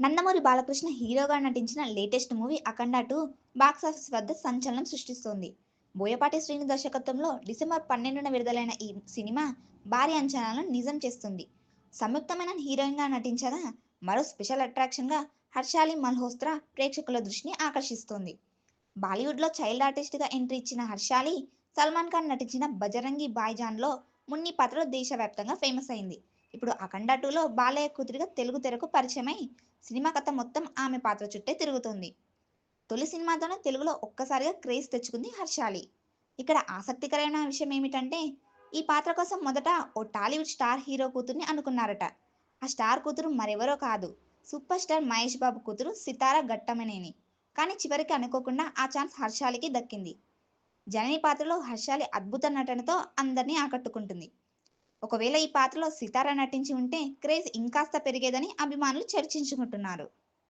నందమూరి బాలకృష్ణ హీరోగా నటించిన latest movie Akhanda two box office వద్ద సంచలనం సృష్టిస్తోంది. బోయపాటి శ్రీని దర్శకత్వంలో డిసెంబర్ పన్నెండున విడుదలైన ఈ సినిమా భారీ అంచనాలను నిజం చేస్తుంది. సంయుక్తమైన హీరోయిన్గా నటించగా మరో స్పెషల్ అట్రాక్షన్గా హర్షాలి మల్హోత్రా ప్రేక్షకుల దృష్టిని ఆకర్షిస్తోంది. బాలీవుడ్లో చైల్డ్ ఆర్టిస్ట్గా ఎంట్రీ ఇచ్చిన హర్షాలి సల్మాన్ ఖాన్ నటించిన బజరంగి బాయ్జాన్లో మున్ని పాత్రలో దేశవ్యాప్తంగా ఫేమస్ అయింది. ఇప్పుడు అఖండ టూలో బాలయ్య కూతురిగా తెలుగు తెరకు పరిచయమై సినిమా కథ మొత్తం ఆమె పాత్ర చుట్టే తిరుగుతుంది. తొలి సినిమాతోనే తెలుగులో ఒక్కసారిగా క్రేజ్ తెచ్చుకుంది హర్షాలి. ఇక్కడ ఆసక్తికరమైన విషయం ఏమిటంటే ఈ పాత్ర కోసం మొదట ఓ టాలీవుడ్ స్టార్ హీరో కూతుర్ని అనుకున్నారట. ఆ స్టార్ కూతురు మరెవరో కాదు సూపర్ స్టార్ మహేష్ బాబు కూతురు సితారా గట్టమనేని కానీ చివరికి అనుకోకుండా ఆ ఛాన్స్ హర్షాలికి దక్కింది. జనని పాత్రలో హర్షాలి అద్భుత నటనతో అందరినీ ఆకట్టుకుంటుంది. ఒకవేళ ఈ పాత్రలో సితార నటించి ఉంటే క్రేజ్ ఇంకాస్త పెరిగేదని అభిమానులు చర్చించుకుంటున్నారు.